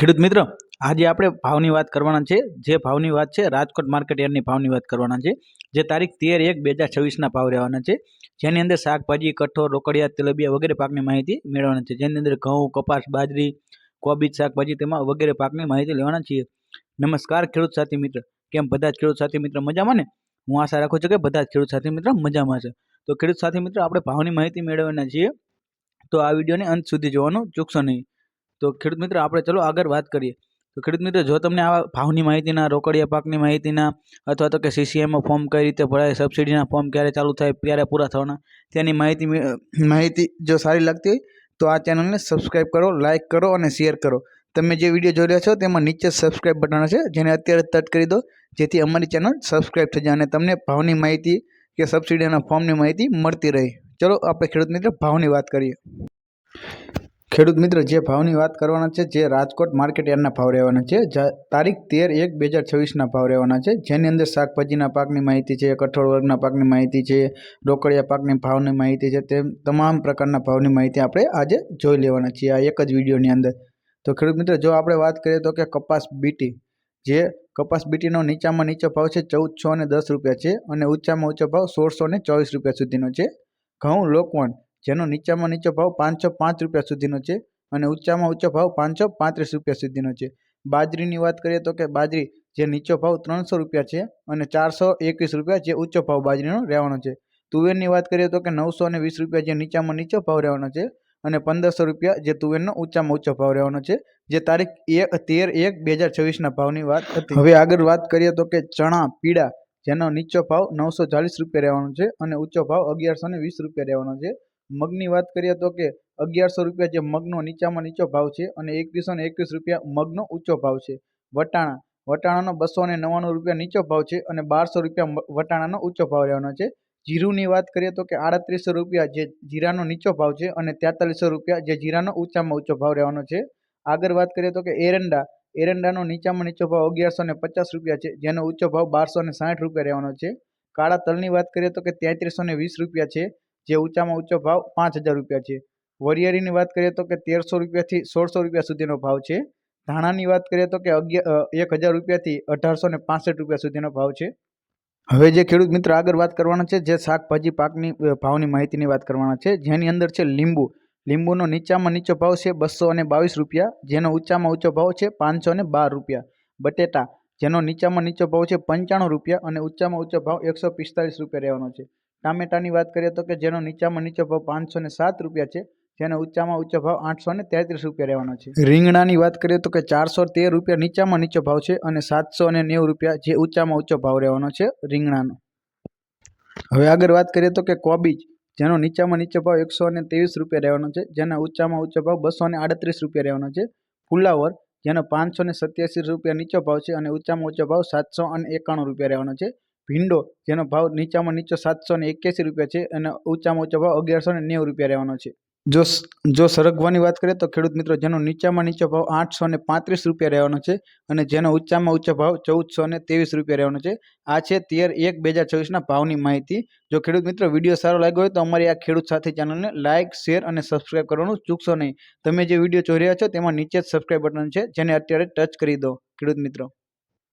ખેડૂત મિત્ર, આજે આપણે ભાવની વાત કરવાના છે. જે ભાવની વાત છે, રાજકોટ માર્કેટ યાર્ડની ભાવની વાત કરવાના છે. જે તારીખ તેર એક બે હજાર છવ્વીસના ભાવ રહેવાના છે. જેની અંદર શાકભાજી, કઠોળ, રોકડિયા, તેલબિયા વગેરે પાકની માહિતી મેળવવાના છે. જેની અંદર ઘઉં, કપાસ, બાજરી, કોબીજ, શાકભાજી તેમાં વગેરે પાકની માહિતી લેવાના છીએ. નમસ્કાર ખેડૂત સાથી મિત્ર. કેમ બધા જ ખેડૂત સાથી મિત્ર મજામાં ને? હું આશા રાખું છું કે બધા જ ખેડૂત સાથી મિત્ર મજામાં છે. તો ખેડૂત સાથી મિત્ર, આપણે ભાવની માહિતી મેળવવાના છીએ. તો આ વિડીયોને અંત સુધી જોવાનું ચૂકશો નહીં. તો ખેડૂત મિત્ર, આપણે ચલો આગળ વાત કરીએ. તો ખેડૂત મિત્ર, જો તમને આવા ભાવની માહિતીના, રોકડિયા પાકની માહિતીના અથવા તો કે સીસીઆઈમાં ફોર્મ કઈ રીતે ભરાય સબસિડીના ફોર્મ ક્યારે ચાલુ થાય, ક્યારે પૂરા થવાના, તેની માહિતી માહિતી જો સારી લાગતી હોય, તો આ ચેનલને સબસ્ક્રાઈબ કરો લાઇક કરો અને શેર કરો. તમે જે વીડિયો જોઈ રહ્યા છો, તેમાં નીચે સબસ્ક્રાઈબ બટન છે જેને અત્યારે ટચ કરી દો, જેથી અમારી ચેનલ સબસ્ક્રાઈબ થઈ જાય અને તમને ભાવની માહિતી કે સબસિડીના ફોર્મની માહિતી મળતી રહે. ચલો, આપણે ખેડૂત મિત્ર, ભાવની વાત કરીએ. ખેડૂત મિત્ર, જે ભાવની વાત કરવાના છે, જે રાજકોટ માર્કેટ યાર્ડના ભાવ રહેવાના છે તારીખ તેર એક બે હજાર છવ્વીસના ભાવ રહેવાના છે, જેની અંદર શાકભાજીના પાકની માહિતી છે, કઠોળ વર્ગના પાકની માહિતી છે, રોકડિયા પાકની ભાવની માહિતી છે, તેમ તમામ પ્રકારના ભાવની માહિતી આપણે આજે જોઈ લેવાના છીએ, આ એક જ વિડીયોની અંદર. તો ખેડૂત મિત્ર, જો આપણે વાત કરીએ તો કે કપાસ બીટી, જે કપાસ બીટીનો નીચામાં નીચો ભાવ છે, ચૌદસો અને દસ રૂપિયા છે, અને ઊંચામાં ઊંચો ભાવ સોળસો ને ચોવીસ રૂપિયા સુધીનો છે. ઘઉં લોકવણ જેનો નીચામાં નીચો ભાવ પાંચસો પાંચ રૂપિયા સુધીનો છે અને ઊંચામાં ઊંચો ભાવ પાંચસો પાંત્રીસ રૂપિયા સુધીનો છે. બાજરીની વાત કરીએ તો કે બાજરી જે નીચો ભાવ ત્રણસો રૂપિયા છે અને ચારસો એકવીસ રૂપિયા જે ઊંચો ભાવ બાજરીનો રહેવાનો છે. તુવેરની વાત કરીએ તો કે નવસો અને વીસ રૂપિયા જે નીચામાં નીચો ભાવ રહેવાનો છે અને પંદરસો રૂપિયા જે તુવેરનો ઊંચામાં ઊંચો ભાવ રહેવાનો છે. જે તારીખ એક તેર એક બે હજાર છવ્વીસના ભાવની વાત હતી. હવે આગળ વાત કરીએ તો કે ચણા, પીળા જેનો નીચો ભાવ નવસો ચાલીસ રૂપિયા રહેવાનો છે અને ઊંચો ભાવ અગિયારસો ને વીસ રૂપિયા રહેવાનો છે. મગની વાત કરીએ તો કે અગિયારસો રૂપિયા જે મગનો નીચામાં નીચો ભાવ છે અને એકવીસો ને એકવીસ રૂપિયા મગનો ઊંચો ભાવ છે. વટાણા, વટાણાનો બસો ને નવ્વાણું રૂપિયા નીચો ભાવ છે અને બારસો રૂપિયા વટાણાનો ઊંચો ભાવ રહેવાનો છે. જીરુની વાત કરીએ તો કે આડત્રીસો રૂપિયા જે જીરાનો નીચો ભાવ છે અને તેતાલીસો રૂપિયા જે જીરાનો ઊંચામાં ઊંચો ભાવ રહેવાનો છે. આગળ વાત કરીએ તો કે એરંડા, એરંડાનો નીચામાં નીચો ભાવ અગિયારસો ને પચાસ રૂપિયા છે, જેનો ઊંચો ભાવ બારસો ને સાઠ રૂપિયા રહેવાનો છે. કાળા તલની વાત કરીએ તો કે તેત્રીસો ને વીસ રૂપિયા છે. જે ઊંચામાં ઊંચો ભાવ પાંચ હજાર રૂપિયા છે. વરિયાળીની વાત કરીએ તો કે તેરસો રૂપિયાથી સોળસો રૂપિયા સુધીનો ભાવ છે. ધાણાની વાત કરીએ તો કે અગિયાર એક હજાર રૂપિયાથી અઢારસો ને પાસઠ રૂપિયા સુધીનો ભાવ છે. હવે જે ખેડૂત મિત્ર આગળ વાત કરવાના છે, જે શાકભાજી પાકની ભાવની માહિતીની વાત કરવાના છે, જેની અંદર છે લીંબુ. લીંબુનો નીચામાં નીચો ભાવ છે બસો અને બાવીસ રૂપિયા, જેનો ઊંચામાં ઊંચો ભાવ છે પાંચસો ને બાર રૂપિયા. બટેટા, જેનો નીચામાં નીચો ભાવ છે પંચાણું રૂપિયા અને ઊંચામાં ઊંચો ભાવ એકસો પિસ્તાલીસ રૂપિયા રહેવાનો છે. ટામેટાની વાત કરીએ તો કે જેનો નીચામાં નીચો ભાવ પાંચસો ને સાત રૂપિયા છે, જેનો ઊંચામાં ઊંચો ભાવ આઠસો ને તેત્રીસ રૂપિયા રહેવાનો છે. રીંગણાની વાત કરીએ તો કે ચારસો તેર રૂપિયા નીચામાં નીચો ભાવ છે અને સાતસો અને નેવું રૂપિયા જે ઊંચામાં ઊંચો ભાવ રહેવાનો છે રીંગણાનો. હવે આગળ વાત કરીએ તો કે કોબીજ, જેનો નીચામાં નીચો ભાવ એકસો અને ત્રેવીસ રૂપિયા રહેવાનો છે, જેના ઊંચામાં ઊંચો ભાવ બસો અને આડત્રીસ રૂપિયા રહેવાનો છે. ફુલાવર, જેનો પાંચસો ને સત્યાસી રૂપિયા નીચો ભાવ છે અને ઊંચામાં ઊંચો ભાવ સાતસો અને એકાણું રૂપિયા રહેવાનો છે. ભીંડો, જેનો ભાવ નીચામાં નીચો સાતસો ને એક્યાસી રૂપિયા છે અને ઊંચામાં ઊંચો ભાવ અગિયારસો ને નેવું રૂપિયા રહેવાનો છે. જો જો સરગવાની વાત કરીએ તો ખેડૂત મિત્રો, જેનો નીચામાં નીચો ભાવ આઠસો ને પાંત્રીસ રૂપિયા રહેવાનો છે અને જેનો ઊંચામાં ઊંચો ભાવ ચૌદસો ને ત્રેવીસ રૂપિયા રહેવાનો છે, આ છે તેર એક બે હજાર ચોવીસના ભાવની માહિતી. જો ખેડૂત મિત્રો, વીડિયો સારો લાગ્યો હોય તો અમારી આ ખેડૂત સાથી ચેનલને લાઇક શેર અને સબસ્ક્રાઇબ કરવાનું ચૂકશો નહીં. તમે જે વીડિયો જોઈ રહ્યા છો તેમાં નીચે જ સબસ્ક્રાઇબ બટન છે, જેને અત્યારે ટચ કરી દો, ખેડૂત મિત્રો.